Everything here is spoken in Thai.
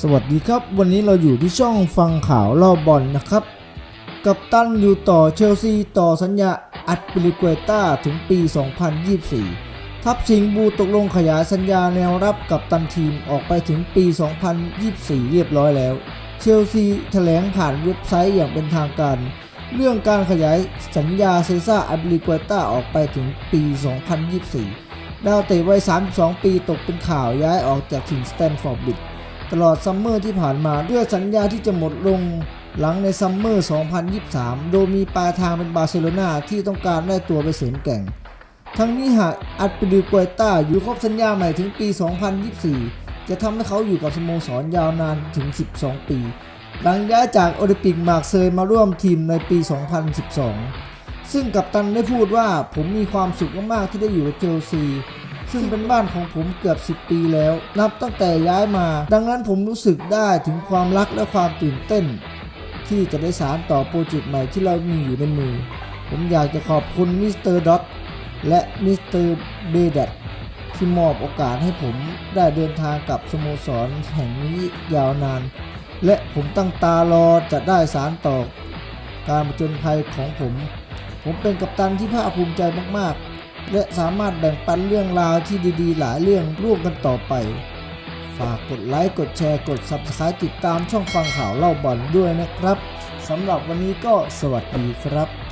สวัสดีครับ วันนี้เราอยู่ที่ช่องฟังข่าวรอบบอลนะครับ กับตันอยู่ต่อเชลซีต่อสัญญาอัดปิลิกเวต้าถึงปี 2024 ทัพสิงบูตกลงขยายสัญญาแนวรับกับตันทีมออกไปถึงปี 2024 เรียบร้อยแล้ว เชลซีแถลงผ่านเว็บไซต์อย่างเป็นทางการ เรื่องการขยายสัญญาเซซ่าอับลิกเวต้าออกไปถึงปี 2024 ดาวเตะวัย 32 ปีตกเป็นข่าวย้ายออกจากทีมสแตนฟอร์ดบิด ตลอดซัมเมอร์ที่ผ่านมาด้วยสัญญาที่จะหมดลงหลังในซัมเมอร์ 2023 โดยมีปลายทางเป็นบาร์เซโลนาที่ต้องการได้ตัวไปเสริมแก่ง ทั้งนี้หากอัดปิลิกวยต้าอยู่ครบสัญญาใหม่ถึงปี 2024 จะทำให้เขาอยู่กับสโมสรยาวนานถึง 12 ปี หลังย้ายจากโอลิมปิกมาร์เซย์มาร่วมทีมในปี 2012 ซึ่งกัปตันได้พูดว่าผมมีความสุขมากๆที่ได้อยู่กับเชลซี ซึ่งเป็นบ้านของผมเกือบ 10 ปีแล้ว นับตั้งแต่ย้ายมา ดังนั้นผมรู้สึกได้ถึงความรักและความตื่นเต้น ที่จะได้สารต่อโปรเจกต์ใหม่ที่เรามีอยู่ในมือ ผมอยากจะขอบคุณมิสเตอร์ดอทและมิสเตอร์เบดัตที่มอบโอกาสให้ผมได้เดินทางกับสโมสรแห่งนี้ยาวนาน และผมตั้งตารอจะได้สารต่อการผจญภัยของผม ผมเป็นกัปตันที่ภาคภูมิใจมาก ๆ และสามารถแบ่งปันเรื่องราวที่ดีๆ หลายเรื่องร่วมกันต่อไป ฝากกดไลค์ กดแชร์ กด Subscribe ติดตามช่องฟังข่าวเล่าบอลด้วยนะครับสำหรับวันนี้ก็สวัสดีครับ